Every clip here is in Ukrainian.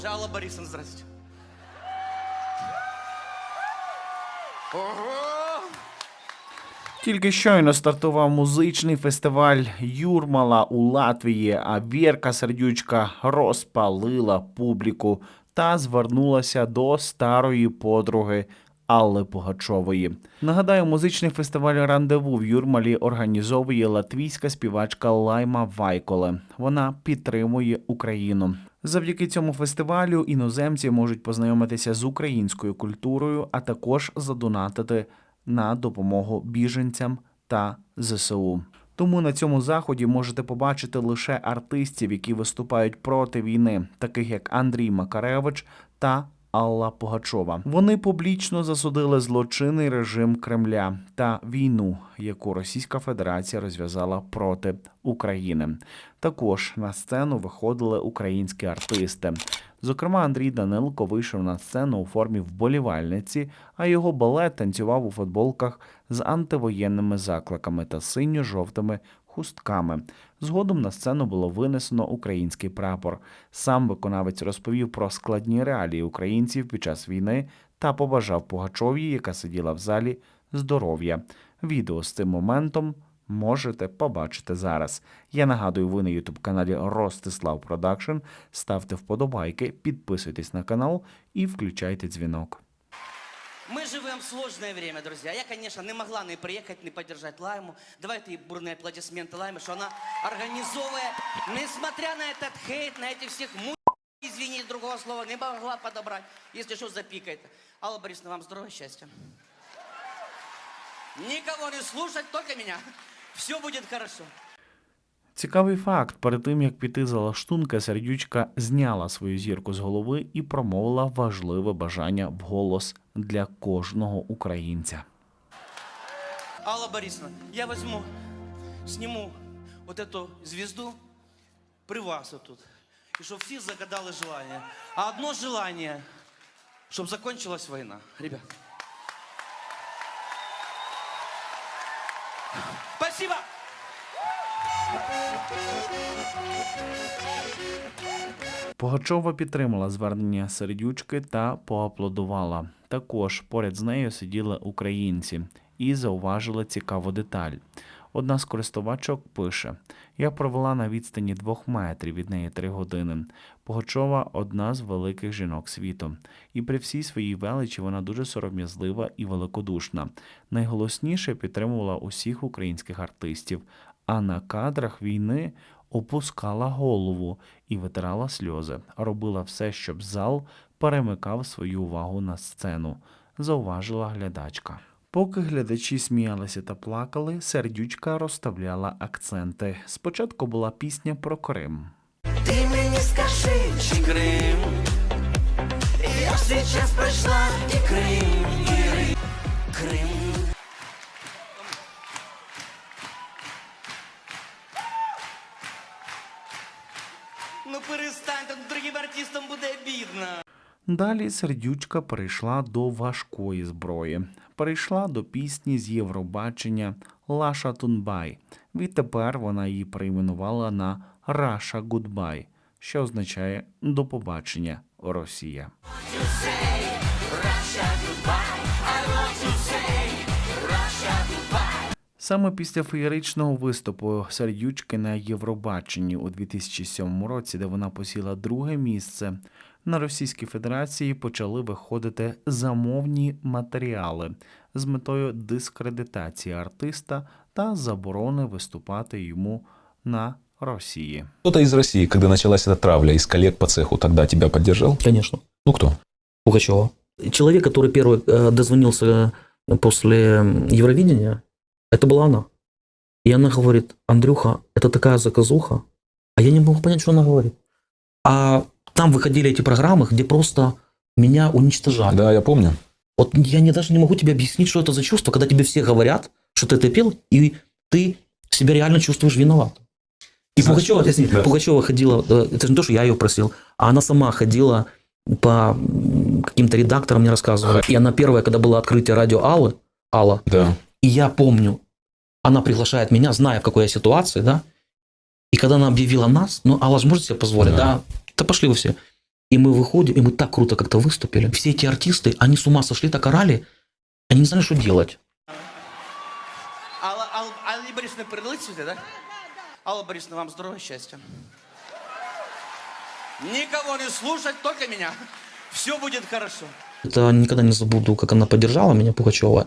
Боже, Алла Борисовна, здрасте. Ого! Тільки щойно стартував музичний фестиваль Юрмала у Латвії, а Вірка Сердючка розпалила публіку та звернулася до старої подруги Алли Пугачової. Нагадаю, музичний фестиваль Рандеву в Юрмалі організовує латвійська співачка Лайма Вайколе. Вона підтримує Україну. Завдяки цьому фестивалю іноземці можуть познайомитися з українською культурою, а також задонатити на допомогу біженцям та ЗСУ. Тому на цьому заході можете побачити лише артистів, які виступають проти війни, таких як Андрій Макаревич та Алла Пугачова. Вони публічно засудили злочинний режим Кремля та війну, яку Російська Федерація розв'язала проти України. Також на сцену виходили українські артисти. Зокрема, Андрій Данилко вийшов на сцену у формі вболівальниці, а його балет танцював у футболках з антивоєнними закликами та синьо-жовтими хустками. Згодом на сцену було винесено український прапор. Сам виконавець розповів про складні реалії українців під час війни та побажав Пугачовій, яка сиділа в залі, здоров'я. Відео з цим моментом можете побачити зараз. Я нагадую, ви на ютуб каналі Ростислав Продакшн. Ставте вподобайки, підписуйтесь на канал і включайте дзвінок. Мы живем в сложное время, друзья. Я, конечно, не могла не приехать, не поддержать Лайму. Давайте ей бурные аплодисменты Лайме, что она организовывая, несмотря на этот хейт, на этих всех му... Извини, другого слова не могла подобрать. Если что, запикает. Алла Борисовна, вам здоровья, счастья. Никого не слушать, только меня. Все будет хорошо. Цікавий факт: перед тим як піти за лаштунки, сердючка зняла свою зірку з голови і промовила важливе бажання вголос для кожного українця. Алла Борисовна, я возьму, сниму вот эту звезду при вас вот тут. И чтобы все загадали желание. А одно желание, чтобы закончилась война. Ребят. Спасибо! Пугачова підтримала звернення сердючки та поаплодувала. Також поряд з нею сиділи українці і зауважили цікаву деталь. Одна з користувачок пише: Я провела на відстані двох метрів від неї три години. Пугачова одна з великих жінок світу. І при всій своїй величі вона дуже сором'язлива і великодушна. Найголосніше підтримувала усіх українських артистів, а на кадрах війни опускала голову і витирала сльози, робила все, щоб зал перемикав свою увагу на сцену, зауважила глядачка. Поки глядачі сміялися та плакали, сердючка розставляла акценти. Спочатку була пісня про Крим. Ты мне скажи, чи Крым Я сейчас прошла и Крым, и Ры- Ну перестань, там другим артистам буде обідно. Далі сердючка перейшла до важкої зброї. Перейшла до пісні з Євробачення Лаша Тунбай. Відтепер вона її перейменувала на Раша Гудбай, що означає до побачення Росія. Саме після феєричного виступу сердючки на Євробаченні у 2007 році, де вона посіла друге місце, на Російській Федерації почали виходити замовні матеріали з метою дискредитації артиста та заборони виступати йому на Росії. Кто-то из России, когда началась эта травля из коллег по цеху, тогда тебя поддержал? Конечно, Ну кто? Пугачева. Человек, который первый э, дозвонился после Евровидения, это была она. И она говорит, Андрюха, это такая заказуха. А я не могу понять, что она говорит. А там выходили эти программы, где просто меня уничтожали. Да, я помню. Вот я не, даже не могу тебе объяснить, что это за чувство, когда тебе все говорят, что ты это пел, и ты себя реально чувствуешь виноват. И Пугачева, если да. Пугачева ходила, э, это же не то, что я ее просил, а она сама ходила по каким-то редакторам, мне рассказывала. И она первая, когда было открытие радио Аллы, Алла, Да. И я помню, она приглашает меня, зная, в какой я ситуации, да, и когда она объявила нас, ну, Алла же может себе позволить, Да. да, да пошли вы все. И мы выходим, и мы так круто как-то выступили. Все эти артисты, они с ума сошли, так орали. Они не знали, что делать. Алла, Алла, Алле Борисовне передали цветы, да? Алла Борисовна, вам здоровья, счастья. Никого не слушать, только меня. Все будет хорошо. Это никогда не забуду, как она поддержала меня, Пугачева,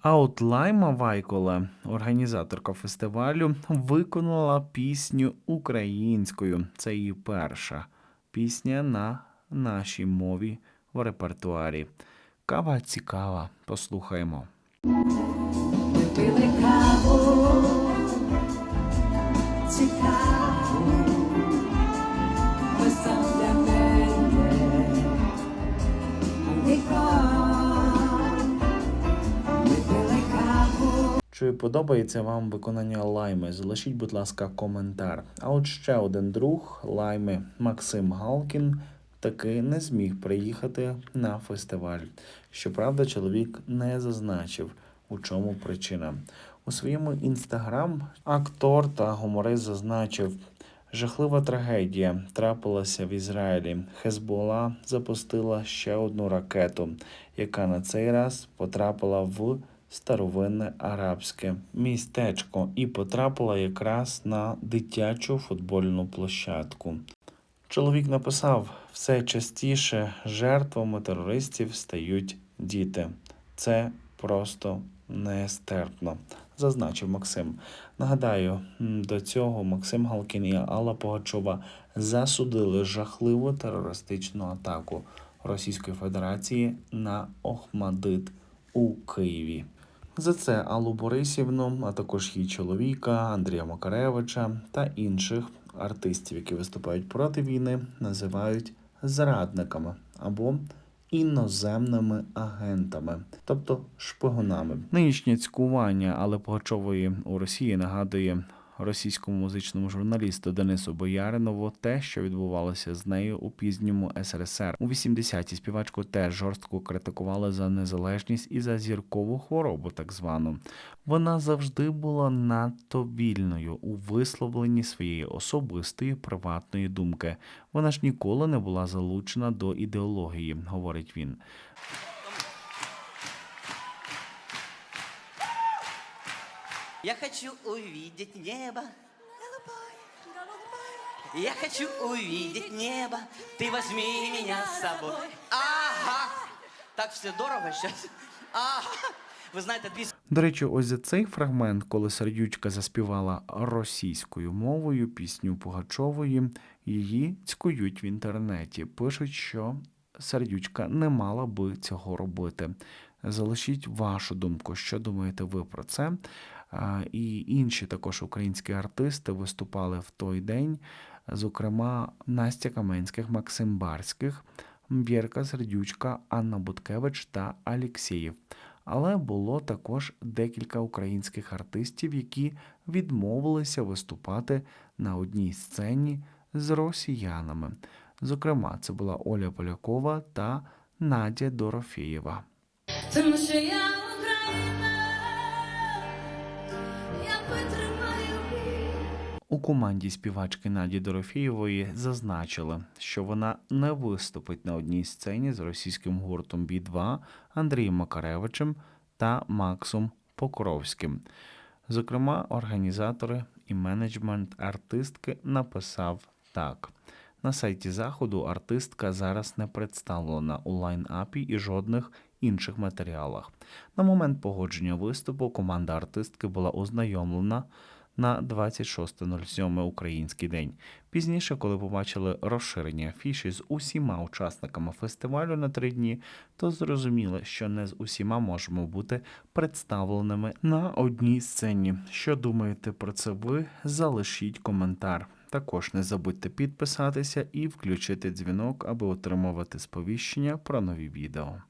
А от Лайма Вайкола, організаторка фестивалю, виконала пісню українською. Це її перша пісня на нашій мові в репертуарі. Кава цікава, послухаємо. Пили каву, цікаву, Чи подобається вам виконання лайми? Залишіть, будь ласка, коментар. А от ще один друг лайми Максим Галкін таки не зміг приїхати на фестиваль. Щоправда, чоловік не зазначив, у чому причина. У своєму інстаграм актор та гуморист зазначив. Жахлива трагедія трапилася в Ізраїлі. Хезбола запустила ще одну ракету, яка на цей раз потрапила в старовинне арабське містечко і потрапила якраз на дитячу футбольну площадку. Чоловік написав: все частіше жертвами терористів стають діти. Це просто нестерпно, зазначив Максим. Нагадаю, до цього Максим Галкін і Алла Погачова засудили жахливу терористичну атаку Російської Федерації на Охмадит у Києві. За це Аллу Борисівну, а також її чоловіка Андрія Макаревича та інших артистів, які виступають проти війни, називають зрадниками або іноземними агентами, тобто шпигунами. Нинішнє цькування але Пугачової у Росії нагадує російському музичному журналісту Денису Бояринову те, що відбувалося з нею у пізньому СРСР. У 80-ті співачку теж жорстко критикували за незалежність і за зіркову хворобу, так звану. Вона завжди була надто вільною у висловленні своєї особистої приватної думки. Вона ж ніколи не була залучена до ідеології, говорить він. Я хочу увидеть небо. Я хочу увидеть небо. Ты возьми меня с собой. Ага. Так все дорого сейчас. Ага. Ви знаєте, дві До речі, ось за цей фрагмент, коли Сердючка заспівала російською мовою пісню Пугачової, її цькують в інтернеті. Пишуть, що Сердючка не мала би цього робити. Залишіть вашу думку, що думаєте ви про це. І інші також українські артисти виступали в той день, зокрема Настя Каменських, Максим Барських, Вірка Сердючка, Анна Буткевич та Алєксєєв. Але було також декілька українських артистів, які відмовилися виступати на одній сцені з росіянами. Зокрема, це була Оля Полякова та Надя Дорофєєва. Тому що я Україна, У команді співачки Наді Дорофєєвої зазначили, що вона не виступить на одній сцені з російським гуртом Бі-2 Андрієм Макаревичем та Максом Покровським. Зокрема, організатори і менеджмент артистки написав так. На сайті заходу артистка зараз не представлена у лайн-апі і жодних інших матеріалах. На момент погодження виступу команда артистки була ознайомлена на 26.07 український день. Пізніше, коли побачили розширення афіші з усіма учасниками фестивалю на три дні, то зрозуміли, що не з усіма можемо бути представленими на одній сцені. Що думаєте про це ви? Залишіть коментар. Також не забудьте підписатися і включити дзвінок, аби отримувати сповіщення про нові відео.